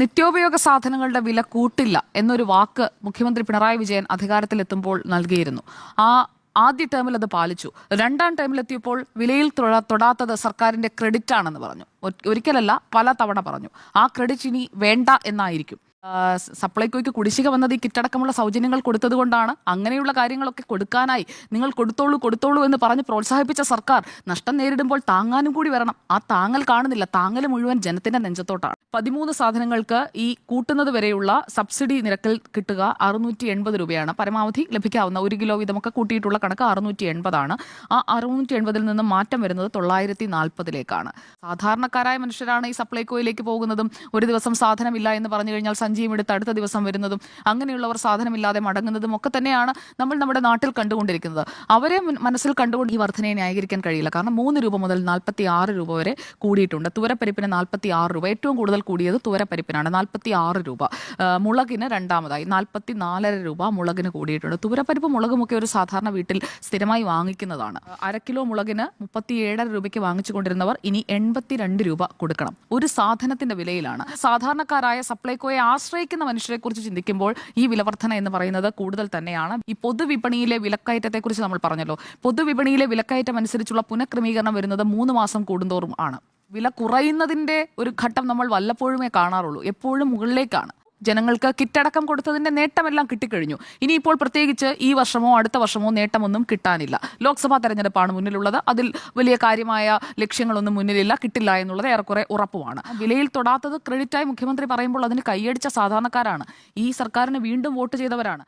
നിത്യോപയോഗ സാധനങ്ങളുടെ വില കൂട്ടില്ല എന്നൊരു വാക്ക് മുഖ്യമന്ത്രി പിണറായി വിജയൻ അധികാരത്തിലെത്തുമ്പോൾ നൽകിയിരുന്നു. ആ ആദ്യ ടേമിൽ അത് പാലിച്ചു. രണ്ടാം ടേമിലെത്തിയപ്പോൾ വിലയിൽ തൊടാത്തത് സർക്കാരിന്റെ ക്രെഡിറ്റ് ആണെന്ന് പറഞ്ഞു. ഒരിക്കലല്ല പല തവണ പറഞ്ഞു. ആ ക്രെഡിറ്റ് ഇനി വേണ്ട എന്നായിരിക്കും. സപ്ലൈകോയ്ക്ക് കുടിശ്ശിക വന്നത് ഈ കിറ്റടക്കമുള്ള സൗജന്യങ്ങൾ കൊടുത്തത് കൊണ്ടാണ്. അങ്ങനെയുള്ള കാര്യങ്ങളൊക്കെ കൊടുക്കാനായി. നിങ്ങൾ കൊടുത്തോളൂ കൊടുത്തോളൂ എന്ന് പറഞ്ഞ് പ്രോത്സാഹിപ്പിച്ച സർക്കാർ നഷ്ടം നേരിടുമ്പോൾ താങ്ങാനും കൂടി വരണം. ആ താങ്ങൽ കാണുന്നില്ല. താങ്ങൽ മുഴുവൻ ജനത്തിന്റെ നെഞ്ചത്തോട്ടാണ്. പതിമൂന്ന് സാധനങ്ങൾക്ക് ഈ കൂട്ടുന്നത് വരെയുള്ള സബ്സിഡി നിരക്കിൽ കിട്ടുക അറുന്നൂറ്റി എൺപത് രൂപയാണ്. പരമാവധി ലഭിക്കാവുന്ന ഒരു കിലോ വീതമൊക്കെ കൂട്ടിയിട്ടുള്ള കണക്ക് അറുന്നൂറ്റി എൺപതാണ് ആ അറുന്നൂറ്റി എൺപതിൽ നിന്ന് മാറ്റം വരുന്നത് തൊള്ളായിരത്തി നാൽപ്പതിലേക്കാണ് സാധാരണക്കാരായ മനുഷ്യരാണ് ഈ സപ്ലൈകോയിലേക്ക് പോകുന്നതും ഒരു ദിവസം സാധനമില്ല എന്ന് പറഞ്ഞു കഴിഞ്ഞാൽ സഞ്ചിയും എടുത്ത് അടുത്ത ദിവസം വരുന്നതും അങ്ങനെയുള്ളവർ സാധനമില്ലാതെ മടങ്ങുന്നതും ഒക്കെ തന്നെയാണ് നമ്മൾ നമ്മുടെ നാട്ടിൽ കണ്ടുകൊണ്ടിരിക്കുന്നത്. അവരെ മനസ്സിൽ കണ്ടുകൊണ്ട് ഈ വർധനയെ ന്യായീകരിക്കാൻ കഴിയില്ല. കാരണം മൂന്ന് രൂപ മുതൽ നാൽപ്പത്തി ആറ് രൂപ വരെ കൂടിയിട്ടുണ്ട്. തുവരപ്പരിപ്പിന് നാൽപ്പത്തി ആറ് രൂപ. ഏറ്റവും കൂടുതൽ കൂടിയത് തുവരപ്പരിപ്പിനാണ്. നാൽപ്പത്തി ആറ് രൂപ. ആ, മുളകിന് രണ്ടാമതായി. നാൽപ്പത്തി നാലര രൂപ മുളകിന് കൂടിയിട്ടുണ്ട്. തുവരപ്പരിപ്പ് മുളകുമൊക്കെ ഒരു സാധാരണ വീട്ടിൽ സ്ഥിരമായി വാങ്ങിക്കുന്നതാണ്. അര കിലോ മുളകിന് മുപ്പത്തി ഏഴര രൂപയ്ക്ക് വാങ്ങിച്ചുകൊണ്ടിരുന്നവർ ഇനി എൺപത്തിരണ്ട് രൂപ കൊടുക്കണം. ഒരു സാധനത്തിന്റെ വിലയിലാണ്. സാധാരണക്കാരായ സപ്ലൈകോയെ ആശ്രയിക്കുന്ന മനുഷ്യരെ കുറിച്ച് ചിന്തിക്കുമ്പോൾ ഈ വിലവർധന എന്ന് പറയുന്നത് കൂടുതൽ തന്നെയാണ്. ഈ പൊതുവിപണിയിലെ വിലക്കയറ്റത്തെക്കുറിച്ച് നമ്മൾ പറഞ്ഞല്ലോ. പൊതുവിപണിയിലെ വിലക്കയറ്റം അനുസരിച്ചുള്ള പുനഃക്രമീകരണം വരുന്നത് മൂന്ന് മാസം കൂടുന്തോറും ആണ്. വില കുറയുന്നതിന്റെ ഒരു ഘട്ടം നമ്മൾ വല്ലപ്പോഴുമേ കാണാറുള്ളൂ. എപ്പോഴും മുകളിലേക്കാണ്. ജനങ്ങൾക്ക് കിറ്റടക്കം കൊടുത്തതിന്റെ നേട്ടമെല്ലാം കിട്ടിക്കഴിഞ്ഞു. ഇനിയിപ്പോൾ പ്രത്യേകിച്ച് ഈ വർഷമോ അടുത്ത വർഷമോ നേട്ടമൊന്നും കിട്ടാനില്ല. ലോക്സഭാ തെരഞ്ഞെടുപ്പാണ് മുന്നിലുള്ളത്. അതിൽ വലിയ കാര്യമായ ലക്ഷ്യങ്ങളൊന്നും മുന്നിലില്ല കിട്ടില്ല എന്നുള്ളത് ഏറെക്കുറെ ഉറപ്പുമാണ്. വിലയിൽ തൊടാത്തത് ക്രെഡിറ്റായി മുഖ്യമന്ത്രി പറയുമ്പോൾ അതിന് കൈയടിച്ച സാധാരണക്കാരാണ്. ഈ സർക്കാരിന് വീണ്ടും വോട്ട് ചെയ്തവരാണ്.